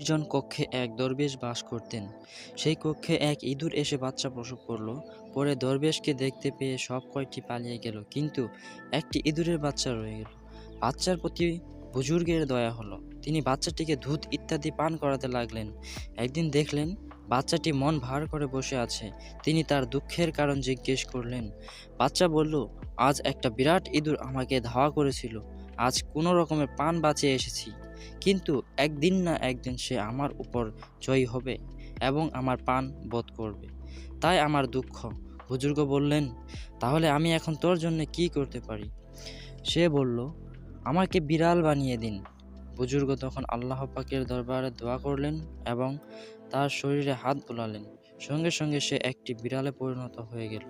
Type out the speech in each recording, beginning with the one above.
নির্জন কক্ষে এক দরবেশ বাস করতেন। সেই কক্ষে এক ইঁদুর এসে বাচ্চা প্রসব করল। পরে দরবেশকে দেখতে পেয়ে সব কয়টি পালিয়ে গেল, কিন্তু একটি ইঁদুরের বাচ্চা রয়ে গেল। বাচ্চার প্রতি বুজুর্গের দয়া হলো। তিনি বাচ্চাটিকে দুধ ইত্যাদি পান করাতে লাগলেন। একদিন দেখলেন, বাচ্চাটি মন ভার করে বসে আছে। তিনি তার দুঃখের কারণ জিজ্ঞেস করলেন, বাচ্চা বলল, আজ একটা বিরাট ইঁদুর আমাকে ধাওয়া করেছিল। আজ কোনো রকমের পান বাঁচিয়ে এসেছি। কিন্তু একদিন না একদিন সে আমার উপর জয়ী হবে এবং আমার পান বোধ করবে। তাই আমার দুঃখ। বুজুর্গ বললেন, তাহলে আমি এখন তোর জন্য কি করতে পারি? সে বলল, আমাকে বিড়াল বানিয়ে দিন। বুজুর্গ তখন আল্লাহ পাকের দরবারে দোয়া করলেন এবং তার শরীরে হাত বোলালেন। সঙ্গে সঙ্গে সে একটি বিড়ালে পরিণত হয়ে গেল।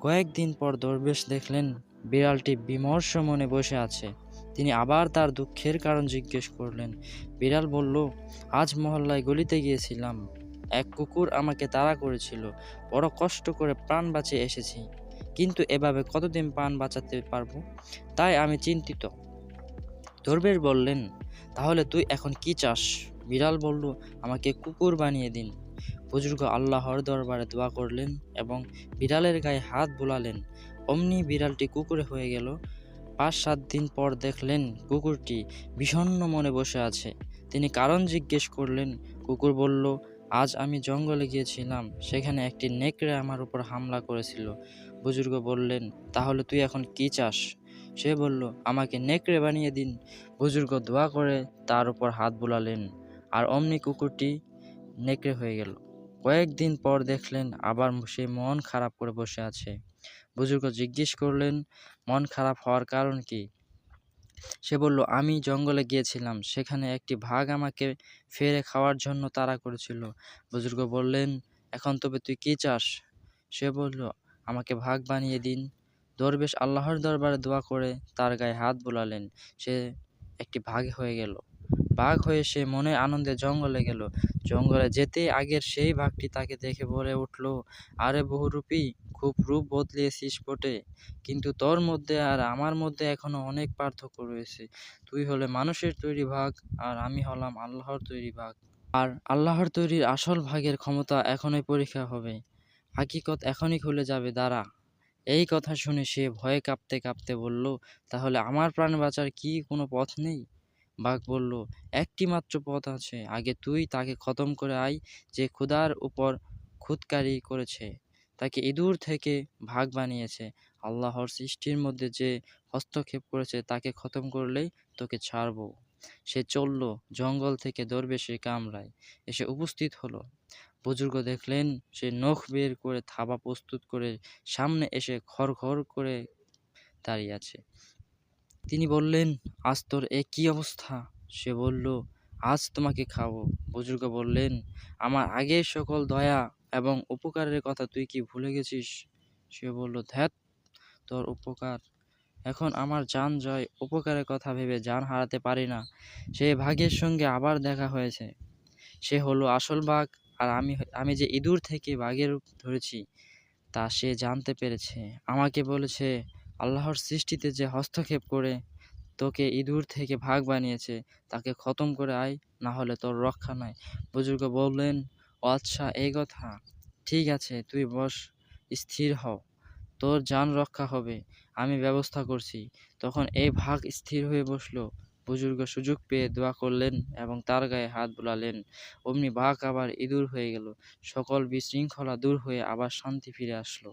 কয়েকদিন পর দরবেশ দেখলেন, বিড়ালটি বিমর্ষ মনে বসে আছে। তিনি আবার তার দুঃখের কারণ জিজ্ঞেস করলেন। বিড়াল বলল, আজ মহল্লায় গলিতে গিয়েছিলাম। এক কুকুর আমাকে তাড়া করেছিল। বড় কষ্ট করে প্রাণ বাঁচিয়ে এসেছি। কিন্তু এভাবে কতদিন প্রাণ বাঁচাতে পারব? তাই আমি চিন্তিত। দরবেশ বললেন, তাহলে তুই এখন কি চাস? বিড়াল বলল, আমাকে কুকুর বানিয়ে দিন। বুজুর্গ আল্লাহর দরবারে দোয়া করলেন এবং বিড়ালের গায়ে হাত বোলালেন। অমনি বিড়ালটি কুকুরে হয়ে গেল। পাঁচ সাত দিন পর দেখলেন কুকুরটি বিষণ্ণ মনে বসে আছে। তিনি কারণ জিজ্ঞেস করলেন, কুকুর বলল, আজ আমি জঙ্গলে গিয়েছিলাম, সেখানে একটি নেকড়ে আমার উপর হামলা করেছিল। বুজুর্গ বললেন, তাহলে তুই এখন কি চাস? সে বলল, আমাকে নেকড়ে বানিয়ে দিন। বুজুর্গ দোয়া করে তার উপর হাত বুলালেন, আর অমনি কুকুরটি নেকড়ে হয়ে গেল। কয়েকদিন পর দেখলেন, আবার সে মন খারাপ করে বসে আছে। বুজুর্গ জিজ্ঞেস করলেন, মন খারাপ হওয়ার কারণ কি? সে বলল, আমি জঙ্গলে গিয়েছিলাম, সেখানে একটি ভাগ আমাকে ফেরে খাওয়ার জন্য তাড়া করেছিল। বুজুর্গ বললেন, এখন তবে তুই কী চাস? সে বলল, আমাকে ভাগ বানিয়ে দিন। দরবেশ আল্লাহর দরবারে দোয়া করে তার গায়ে হাত বোলালেন। সে একটি ভাগ হয়ে গেল। বাঘ হয়ে সে মনে আনন্দে জঙ্গলে গেল। জঙ্গলে যেতেই আগের সেই বাঘটি তাকে দেখে বলে উঠল, আরে বহুরূপী খুব রূপ বদলিয়েছিস বটে কিন্তু তোর মধ্যে আর আমার মধ্যে এখনও অনেক পার্থক্য রয়েছে। তুই হলে মানুষের তৈরি ভাগ, আর আমি হলাম আল্লাহর তৈরি ভাগ। আর আল্লাহর তৈরির আসল ভাগের ক্ষমতা এখনই পরীক্ষা হবে। হাকিকত এখনই খুলে যাবে, দাঁড়া। এই কথা শুনে সে ভয়ে কাঁপতে কাঁপতে বলল, তাহলে আমার প্রাণ বাঁচার কি কোনো পথ নেই? বাঘ বলল একটি মাত্র পথ আছে। আগে তুই তাকে খতম করে আয়, যে ক্ষুধার উপর খুদকারি করেছে। তাকে ইঁদুর থেকে ভাগ বানিয়েছে। আল্লাহর সৃষ্টির মধ্যে যে হস্তক্ষেপ করেছে, তাকে খতম করলেই তোকে ছাড়বো। সে চলল জঙ্গল থেকে দরবেশের কামরায়। এসে উপস্থিত হলো। বুজুর্গ দেখলেন, সে নখ বের করে থাবা প্রস্তুত করে সামনে এসে খড় করে দাঁড়িয়ে আছে। তিনি বললেন, আজ তোর এ কী অবস্থা? সে বলল আজ তোমাকে খাব। বুজুর্গ বললেন, আমার আগের সকল দয়া এবং উপকারের কথা তুই কি ভুলে গেছিস? সে বলল, ধ্যাত, তোর উপকার। এখন আমার যান জয়, উপকারের কথা ভেবে যান হারাতে পারি না। সে ভাগের সঙ্গে আবার দেখা হয়েছে। সে হলো আসল বাঘ, আর আমি আমি যে ইঁদুর থেকে বাঘের ধরেছি, তা সে জানতে পেরেছে। আমাকে বলেছে, আল্লাহর সৃষ্টিতে যে হস্তক্ষেপ করে তোকে ইঁদুর থেকে ভাগ বানিয়েছে, তাকে খতম করে আয়, না হলে তোর রক্ষা নাই। বুজুর্গ বললেন আচ্ছা এই কথা। ঠিক আছে, তুই বস, স্থির হও তোর যান রক্ষা হবে, আমি ব্যবস্থা করছি। তখন এই ভাগ স্থির হয়ে বসল। বুজুর্গ সুযোগ পেয়ে দোয়া করলেন এবং তার গায়ে হাত বুলালেন। অমনি বাঘ আবার ইঁদুর হয়ে গেল। সকল বিশৃঙ্খলা দূর হয়ে আবার শান্তি ফিরে আসলো।